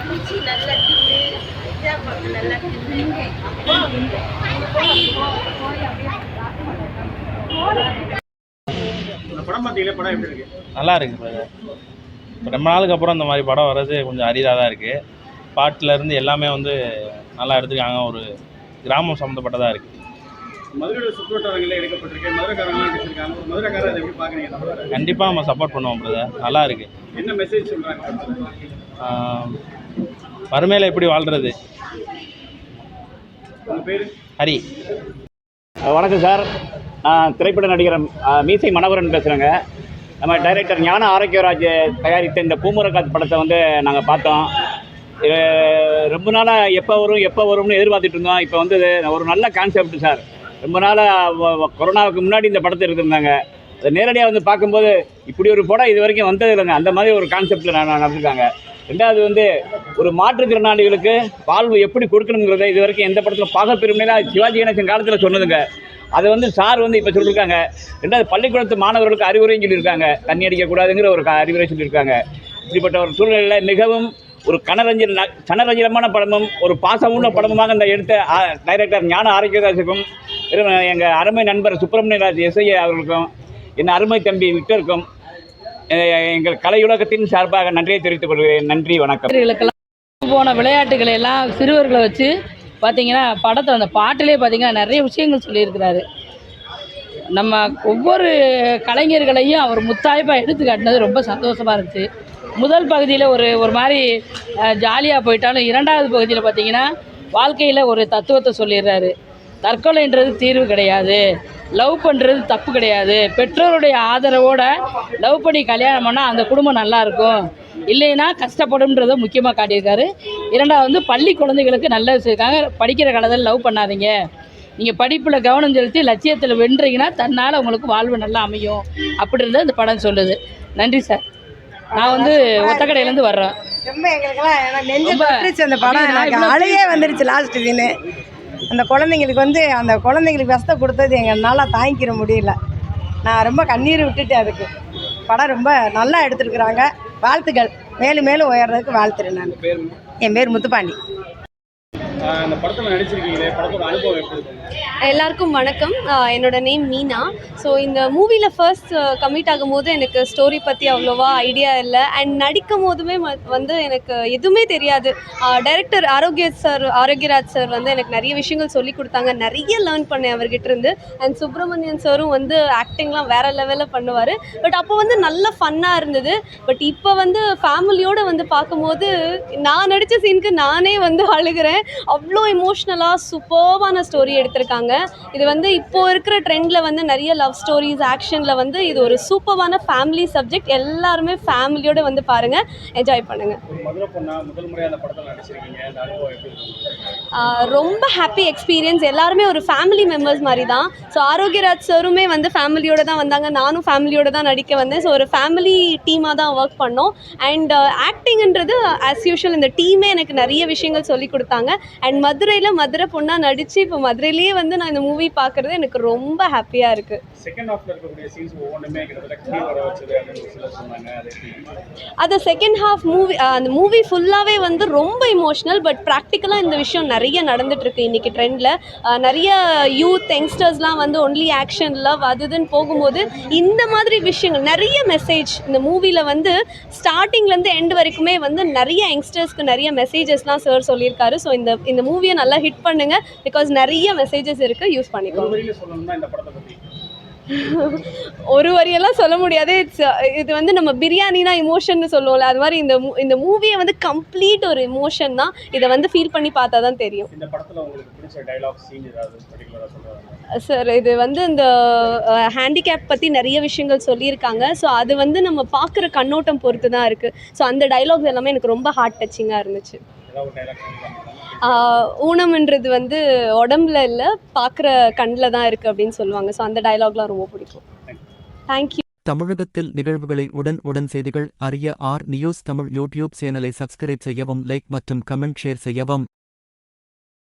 கடிச்சு நல்லா தின்னு இதாக நல்லா தின்னு நல்லா இருக்கு இப்போ ரொம்ப நாளுக்கு அப்புறம் இந்த மாதிரி படம் வர்றது கொஞ்சம் அரிதாக தான் இருக்குது பாட்டிலேருந்து எல்லாமே வந்து நல்லா எடுத்துக்காங்க ஒரு கிராமம் சம்மந்தப்பட்டதாக இருக்குது கண்டிப்பாக நம்ம சப்போர்ட் பண்ணுவோம் பிரதர் நல்லா இருக்குது என்ன மெசேஜ் சொல்கிறாங்க வறுமையில் எப்படி வாழ்கிறது ஹரி. வணக்கம் சார். நான் திரைப்பட நடிகர் மீசை மனோகரன் பேசுகிறேங்க நம்ம டைரக்டர் ஞான ஆரோக்கியராஜ் தயாரித்த இந்த பூமுரக்காத் படத்தை வந்து நாங்கள் பார்த்தோம். இது ரொம்ப நாளாக எப்போ வரும் எப்போ வரும்னு எதிர்பார்த்துட்டு இருந்தோம். இப்போ வந்து ஒரு நல்ல கான்செப்ட் சார். ரொம்ப நாளாக கொரோனாவுக்கு முன்னாடி இந்த படத்தை எடுத்திருந்தாங்க. அதை நேரடியாக வந்து பார்க்கும்போது இப்படி ஒரு படம் இது வரைக்கும் வந்தது இல்லைங்க. அந்த மாதிரி ஒரு கான்செப்டில் நான் நடந்திருக்காங்க ரெண்டாவது வந்து ஒரு மாற்றுத்திறனாளிகளுக்கு வாழ்வு எப்படி கொடுக்கணுங்கிறத இது வரைக்கும் எந்த படத்தில் பார்க்க பெருமையில சிவாஜி கணேசன் காலத்தில் சொன்னதுங்க. அதை வந்து சார் வந்து இப்போ சொல்லியிருக்காங்க. ரெண்டாவது பள்ளிக்கூடத்து மாணவர்களுக்கு அறிவுரையும் சொல்லியிருக்காங்க. தண்ணி அடிக்கக்கூடாதுங்கிற ஒரு க- அறிவுரை சொல்லியிருக்காங்க. இப்படிப்பட்ட ஒரு சூழ்நிலையில் மிகவும் ஒரு கனரஞ்சன கனரஞ்சனமான படமும் ஒரு பாசமுள்ள படமுமாக இந்த எடுத்த டைரக்டர் ஞான ஆரோக்கியதாசுக்கும் எங்கள் அருமை நண்பர் சுப்பிரமணியராஜ் எஸ்ஐ அவர்களுக்கும் என் அருமை தம்பி விக்டருக்கும் எங்கள் கலையுலகத்தின் சார்பாக நன்றியை தெரிவித்துக் கொள்கிறேன். நன்றி வணக்கம். போன விளையாட்டுகளை எல்லாம் சிறுவர்களை வச்சு பார்த்தீங்கன்னா படத்தில் அந்த பாட்டிலே பார்த்தீங்கன்னா நிறைய விஷயங்கள் சொல்லியிருக்கிறாரு. நம்ம ஒவ்வொரு கலைஞர்களையும் அவர் முத்தாய்ப்பாக எடுத்து காட்டினது ரொம்ப சந்தோஷமாக இருந்துச்சு. முதல் பகுதியில் ஒரு ஒரு மாதிரி ஜாலியாக போயிட்டாலும் இரண்டாவது பகுதியில் பார்த்தீங்கன்னா வாழ்க்கையில் ஒரு தத்துவத்தை சொல்லிடுறாரு. தற்கொலைன்றது தீர்வு கிடையாது. லவ் பண்ணுறது தப்பு கிடையாது. பெற்றோருடைய ஆதரவோட லவ் பண்ணி கல்யாணம் பண்ணால் அந்த குடும்பம் நல்லா இருக்கும். இல்லைன்னா கஷ்டப்படும்ன்றதை முக்கியமாக காட்டியிருக்காரு. இரண்டாவது வந்து பள்ளி குழந்தைகளுக்கு நல்ல வச்சுருக்காங்க படிக்கிற காலத்தில் லவ் பண்ணாதீங்க. நீங்கள் படிப்பில் கவனம் செலுத்தி லட்சியத்தில் வென்றீங்கன்னா தன்னால் உங்களுக்கு வாழ்வு நல்லா அமையும். அப்படின்றத இந்த படம் சொல்லுது. நன்றி சார் நான் வந்து ஒத்தக்கடையிலேருந்து வர்றேன். ரொம்ப எங்களுக்கெல்லாம் நெஞ்சு அந்த படம். அழுகே வந்துருச்சு லாஸ்ட் சீனு அந்த குழந்தைங்களுக்கு வந்து அந்த குழந்தைங்களுக்கு கஷ்டம் கொடுத்தது எங்களால் தாங்கிக்கிற முடியல. நான் ரொம்ப கண்ணீர் விட்டுட்டேன் அதுக்கு. படம் ரொம்ப நல்லா எடுத்துருக்குறாங்க. வாழ்த்துக்கள். மேலும் மேலும் உயர்றதுக்கு வாழ்த்துறேன் நான். என் பேர் முத்துப்பாண்டி. அந்த நடிச்சிருக்கீங்களே படத்தோட அனுபவம் எப்படி எல்லாருக்கும் வணக்கம். என்னோட நேம் மீனா. ஸோ இந்த மூவியில் ஃபர்ஸ்ட் கமிட் ஆகும்போது எனக்கு ஸ்டோரி பற்றி அவ்வளோவா ஐடியா இல்லை. அண்ட் நடிக்கும் போதுமே வந்து எனக்கு எதுவுமே தெரியாது. டைரக்டர் ஆரோக்கிய சார் ஆரோக்கியராஜ் சார் வந்து எனக்கு நிறைய விஷயங்கள் சொல்லி கொடுத்தாங்க. நிறைய லேர்ன் பண்ணேன் அவர்கிட்ட இருந்து. அண்ட் சுப்பிரமணியன் சாரும் வந்து ஆக்டிங்லாம் வேற லெவலில் பண்ணுவார். பட் அப்போ வந்து நல்ல ஃபன்னாக இருந்தது. பட் இப்போ வந்து ஃபேமிலியோடு வந்து பார்க்கும்போது நான் நடித்த சீனுக்கு நானே வந்து அழுகிறேன். அவ்வளோ இமோஷ்னலாக சூப்பர்வான ஸ்டோரி எடுத்திருக்காங்க. இது வந்து இப்போ இருக்கிற ட்ரெண்டில் வந்து நிறைய லவ் ஸ்டோரிஸ் ஆக்ஷனில் வந்து இது ஒரு சூப்பர்வான ஃபேமிலி சப்ஜெக்ட் எல்லாருமே ஃபேமிலியோடு வந்து பாருங்கள் என்ஜாய் பண்ணுங்கள் ரொம்ப ஹாப்பி எக்ஸ்பீரியன்ஸ் எல்லாருமே ஒரு ஃபேமிலி மெம்பர்ஸ் மாதிரி தான் ஸோ ஆரோக்கியராஜ் சாருமே வந்து ஃபேமிலியோட தான் வந்தாங்க. நானும் ஃபேமிலியோட தான் நடிக்க வந்தேன். ஸோ ஒரு ஃபேமிலி டீமாக தான் ஒர்க் பண்ணோம். அண்ட் ஆக்டிங்ன்றது ஆஸ் யூஷுவல் இந்த டீமே எனக்கு நிறைய விஷயங்கள் சொல்லி கொடுத்தாங்க. அண்ட் மதுரையில் மதுரை பொண்ணாக நடித்து இப்போ மதுரையிலேயே வந்து நான் இந்த மூவி பார்க்குறது எனக்கு ரொம்ப ஹாப்பியாக இருக்குது அது செகண்ட் ஹாஃப் மூவி அந்த மூவி ஃபுல்லாகவே வந்து ரொம்ப இமோஷ்னல் பட் ப்ராக்டிக்கலாக இந்த விஷயம் நிறைய நடந்துட்டு இருக்கு இன்னைக்கு ட்ரெண்டில் நிறைய யூத் யங்ஸ்டர்ஸ்லாம் வந்து ஒன்லி ஆக்ஷன் லவ் அது இதுன்னு போகும்போது இந்த மாதிரி விஷயங்கள் நிறைய மெசேஜ் இந்த மூவியில் வந்து ஸ்டார்டிங்லேருந்து எண்ட் வரைக்குமே வந்து நிறைய யங்ஸ்டர்ஸ்க்கு நிறைய மெசேஜஸ்லாம் சார் சொல்லியிருக்காரு. ஸோ இந்த இந்த மூவியை நல்லா ஹிட் பண்ணுங்க பிகாஸ் நிறைய மெசேஜஸ் இருக்குது யூஸ் பண்ணிக்கோங்க. ஒரு வரியெல்லாம் சொல்ல முடியாது. இட்ஸ் இது வந்து நம்ம பிரியாணினா இமோஷன் சொல்லுவோம்ல அது மாதிரி இந்த இந்த மூவியை வந்து கம்ப்ளீட் ஒரு இமோஷன் தான் இதை வந்து ஃபீல் பண்ணி பார்த்தா தான் தெரியும். இந்த படத்துல உங்களுக்கு பிடிச்ச டைலாக் சீன் ஏதாவது பர்டிகுலரா சொல்றாங்க சார் இது வந்து இந்த ஹேண்டிகேப் பற்றி நிறைய விஷயங்கள் சொல்லியிருக்காங்க. ஸோ அது வந்து நம்ம பார்க்குற கண்ணோட்டம் பொறுத்து தான் இருக்குது ஸோ அந்த டைலாக்ஸ் எல்லாமே எனக்கு ரொம்ப ஹார்ட் டச்சிங்காக இருந்துச்சு. ஊனம்ன்றது வந்து உடம்புல இல்லை பார்க்குற கண்ணில் தான் இருக்குது அப்படின்னு சொல்லுவாங்க. ஸோ அந்த டைலாக்லாம் ரொம்ப பிடிக்கும். தேங்க்யூ தமிழகத்தில் நிகழ்வுகளை உடன் உடன் செய்திகள் அறிய ஆர் நியூஸ் தமிழ் யூடியூப் சேனலை சப்ஸ்கிரைப் செய்யவும் லைக் மற்றும் கமெண்ட் ஷேர் செய்யவும்.